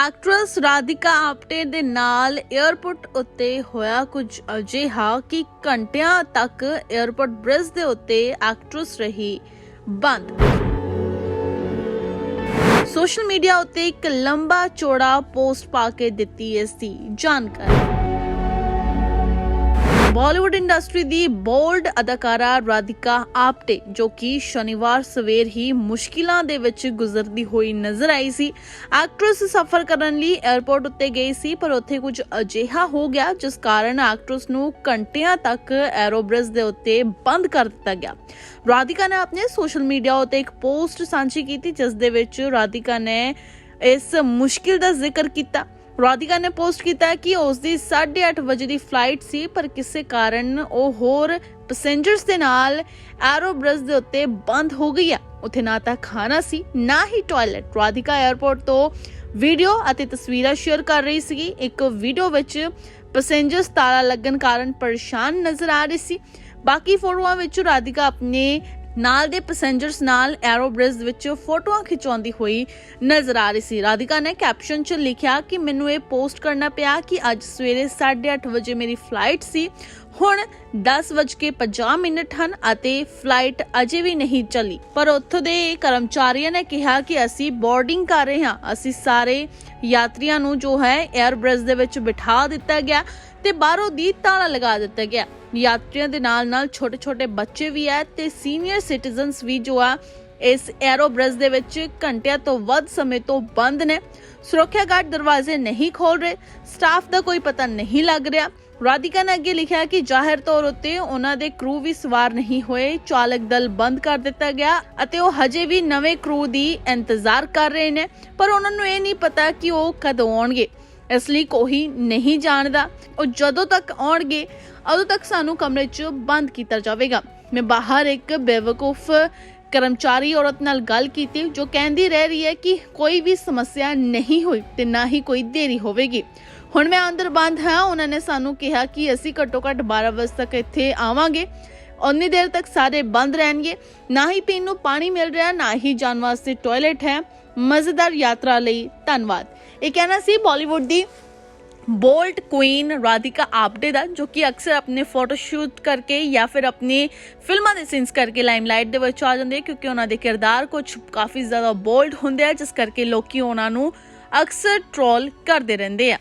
Actress Radhika Apte ਦੇ ਨਾਲ airport ਉੱਤੇ ਹੋਇਆ ਕੁਝ ਅਜਿਹਾ ਕਿ ਘੰਟਿਆਂ ਤੱਕ 에ਅਰਪੋਰਟ ਬ੍ਰਿਜ ਦੇ ਉੱਤੇ ਐਕਟਰੈਸ ਰਹੀ ਬੰਦ। ਸੋਸ਼ਲ ਮੀਡੀਆ ਉੱਤੇ ਇੱਕ ਲੰਬਾ ਚੌੜਾ ਪੋਸਟ ਪਾ ਕੇ ਦਿੱਤੀ ਇਸ ਦੀ ਜਾਣਕਾਰੀ। ਬਾਲੀਵੁੱਡ ਇੰਡਸਟਰੀ ਦੀ ਬੋਲਡ ਅਦਾਕਾਰਾ ਰਾਧਿਕਾ ਆਪਟੇ, ਜੋ ਕਿ ਸ਼ਨੀਵਾਰ ਸਵੇਰ ਹੀ ਮੁਸ਼ਕਿਲਾਂ ਦੇ ਵਿੱਚ ਗੁਜ਼ਰਦੀ ਹੋਈ ਨਜ਼ਰ ਆਈ ਸੀ। ਐਕਟਰੈਸ ਸਫ਼ਰ ਕਰਨ ਲਈ 에ਅਰਪੋਰਟ ਉੱਤੇ ਗਈ ਸੀ, ਪਰ ਉੱਥੇ ਕੁਝ ਅਜਿਹਾ ਹੋ ਗਿਆ, ਜਿਸ ਕਾਰਨ ਐਕਟਰੈਸ ਨੂੰ ਘੰਟਿਆਂ ਤੱਕ ਐਰੋਬ੍ਰਿਜ ਦੇ ਉੱਤੇ ਬੰਦ ਕਰ ਦਿੱਤਾ ਗਿਆ। ਰਾਧਿਕਾ ਨੇ ਆਪਣੇ ਸੋਸ਼ਲ ਮੀਡੀਆ ਉੱਤੇ ਇੱਕ ਪੋਸਟ ਸਾਂਝੀ ਕੀਤੀ, ਜਿਸ ਦੇ ਵਿੱਚ ਰਾਧਿਕਾ ਨੇ ਇਸ ਮੁਸ਼ਕਿਲ ਦਾ ਜ਼ਿਕਰ ਕੀਤਾ। ਰਾਧਿਕਾ ਨੇ ਪੋਸਟ ਕੀਤਾ ਕਿ ਉਸ ਦੀ 8:30 ਵਜੇ ਦੀ ਫਲਾਈਟ ਸੀ, ਪਰ ਕਿਸੇ ਕਾਰਨ ਉਹ ਹੋਰ ਪੈਸੇਂਜਰਸ ਦੇ ਨਾਲ ਐਰੋਬ੍ਰਿਜ ਦੇ ਉੱਤੇ ਬੰਦ ਹੋ ਗਈ ਹੈ। ਉੱਥੇ ਨਾ ਤਾਂ ਖਾਣਾ ਸੀ, ਨਾ ਹੀ ਟਾਇਲਟ ਰਾਧਿਕਾ 에ਅਰਪੋਰਟ ਤੋਂ ਵੀਡੀਓ ਅਤੇ ਤਸਵੀਰਾਂ ਸ਼ੇਅਰ ਕਰ ਰਹੀ ਸੀਗੀ। ਇੱਕ ਵੀਡੀਓ ਵਿੱਚ ਪੈਸੇਂਜਰਸ ਤਾਲਾ ਲੱਗਣ ਕਾਰਨ ਪਰੇਸ਼ਾਨ ਨਜ਼ਰ ਆ ਰਹੀ ਸੀ। ਬਾਕੀ ਫੋਟੋਆਂ ਵਿੱਚ ਰਾਧਿਕਾ ਆਪਣੇ ਨਾਲ ਦੇ ਪੈਸੇਂਜਰਸ ਨਾਲ ਐਰੋਬ੍ਰਿਜ ਵਿੱਚ ਫੋਟੋਆਂ ਖਿਚਾਉਂਦੀ ਹੋਈ ਨਜ਼ਰ ਆ ਰਹੀ ਸੀ। ਰਾਧਿਕਾ ਨੇ ਕੈਪਸ਼ਨ 'ਚ ਲਿਖਿਆ ਕਿ ਮੈਨੂੰ ਇਹ ਪੋਸਟ ਕਰਨਾ ਪਿਆ ਕਿ ਅੱਜ ਸਵੇਰੇ 8:30 ਵਜੇ ਮੇਰੀ ਫਲਾਈਟ ਸੀ। ਹੁਣ 10:50 ਮਿੰਟ ਹਨ ਅਤੇ ਫਲਾਈਟ ਅਜੇ ਵੀ ਨਹੀਂ ਚੱਲੀ। ਪਰ ਉੱਥੋਂ ਦੇ ਕਰਮਚਾਰੀਆਂ ਨੇ ਕਿਹਾ ਕਿ ਅਸੀਂ ਬੋਰਡਿੰਗ ਕਰ ਰਹੇ ਹਾਂ। ਅਸੀਂ ਸਾਰੇ ਯਾਤਰੀਆਂ ਨੂੰ ਜੋ ਹੈ 에ਅਰਬ੍ਰਿਜ ਦੇ ਵਿੱਚ ਬਿਠਾ ਦਿੱਤਾ ਗਿਆ ਤੇ ਬਾਹਰੋਂ ਦੀ ਤਾਲਾ ਲਗਾ ਦਿੱਤਾ ਗਿਆ। ਯਾਤਰੀਆਂ ਦੇ ਨਾਲ ਨਾਲ ਛੋਟੇ ਛੋਟੇ ਬੱਚੇ ਵੀ ਹੈ ਤੇ ਸੀਨੀਅਰ ਸਿਟੀਜ਼ਨਸ ਵੀ ਜੋ ਆ, ਇਸ ਐਰੋਬ੍ਰਿਜ ਦੇ ਵਿੱਚ ਘੰਟਿਆਂ ਤੋਂ ਵੱਧ ਸਮੇਂ ਤੋਂ ਬੰਦ ਨੇ। ਸੁਰੱਖਿਆ ਗਾਰਡ ਦਰਵਾਜ਼ੇ ਨਹੀਂ ਖੋਲ ਰਹੇ। ਸਟਾਫ ਦਾ ਕੋਈ ਪਤਾ ਨਹੀਂ ਲੱਗ ਰਿਹਾ। ਰਾਧਿਕਾ ਨੇ ਅੱਗੇ ਲਿਖਿਆ ਕਿ ਜ਼ਾਹਿਰ ਤੌਰ ਉੱਤੇ ਉਹਨਾਂ ਦੇ ਕਰੂ ਵੀ ਸਵਾਰ ਨਹੀਂ ਹੋਏ, ਚਾਲਕ ਦਲ ਬੰਦ ਕਰ ਦਿੱਤਾ ਗਿਆ ਅਤੇ ਉਹ ਹਜੇ ਵੀ ਨਵੇਂ ਕਰੂ ਦੀ ਇੰਤਜ਼ਾਰ ਕਰ ਰਹੇ ਨੇ, ਪਰ ਉਹਨਾਂ ਨੂੰ ਇਹ ਨਹੀਂ ਪਤਾ ਕਿ ਉਹ ਕਦੋਂ ਆਉਣਗੇ। ਇਸ ਲਈ ਕੋਈ ਨਹੀਂ ਜਾਣਦਾ। ਉਹ ਜਦੋਂ ਤੱਕ ਆਉਣਗੇ, ਉਦੋਂ ਤੱਕ ਸਾਨੂੰ ਕਮਰੇ 'ਚ ਬੰਦ ਕੀਤਾ ਜਾਵੇਗਾ। ਮੈਂ ਬਾਹਰ ਇੱਕ ਬੇਵਕੂਫ ਕਰਮਚਾਰੀ ਔਰਤ ਨਾਲ ਗੱਲ ਕੀਤੀ, ਜੋ ਕਹਿੰਦੀ ਰਹਿ ਰਹੀ ਹੈ ਕਿ ਕੋਈ ਵੀ ਸਮੱਸਿਆ ਨਹੀਂ ਹੋਈ ਤੇ ਨਾ ਹੀ ਕੋਈ ਦੇਰੀ ਹੋਵੇਗੀ। ਹੁਣ ਮੈਂ ਅੰਦਰ ਬੰਦ ਹਾਂ, ਉਹਨਾਂ ਨੇ ਸਾਨੂੰ ਕਿਹਾ ਕਿ ਅਸੀਂ ਘੱਟੋ ਘੱਟ 12 ਵਜੇ ਤੱਕ ਇੱਥੇ ਆਵਾਂਗੇ। ਉਨੀ ਦੇਰ ਤੱਕ ਸਾਰੇ ਬੰਦ ਰਹਿਣਗੇ। ਨਾ ਹੀ ਪੀਣ ਨੂੰ ਪਾਣੀ ਮਿਲ ਰਿਹਾ, ਨਾ ਹੀ ਜਾਣ ਵਾਸਤੇ ਟਾਇਲਟ ਹੈ। ਮਜ਼ੇਦਾਰ ਯਾਤਰਾ ਲਈ ਧੰਨਵਾਦ। ਇਹ ਕਹਿਣਾ ਸੀ ਬਾਲੀਵੁੱਡ ਦੀ ਬੋਲਟ ਕੁਈਨ ਰਾਧਿਕਾ ਆਪਡੇ ਦਾ, ਜੋ ਕਿ ਅਕਸਰ ਆਪਣੇ ਫੋਟੋ ਸ਼ੂਟ ਕਰਕੇ ਜਾਂ ਫਿਰ ਆਪਣੀ ਫਿਲਮਾਂ ਦੇ ਸੀਨਸ ਕਰਕੇ ਲਾਈਮਲਾਈਟ ਦੇ ਵਿੱਚ ਆ ਜਾਂਦੇ ਕਿਉਂਕਿ ਉਹਨਾਂ ਦੇ ਕਿਰਦਾਰ ਕੁਝ ਕਾਫੀ ਜ਼ਿਆਦਾ ਬੋਲਡ ਹੁੰਦੇ ਆ, ਜਿਸ ਕਰਕੇ ਲੋਕੀ ਉਹਨਾਂ ਨੂੰ ਅਕਸਰ ਟ੍ਰੋਲ ਕਰਦੇ ਰਹਿੰਦੇ ਆ।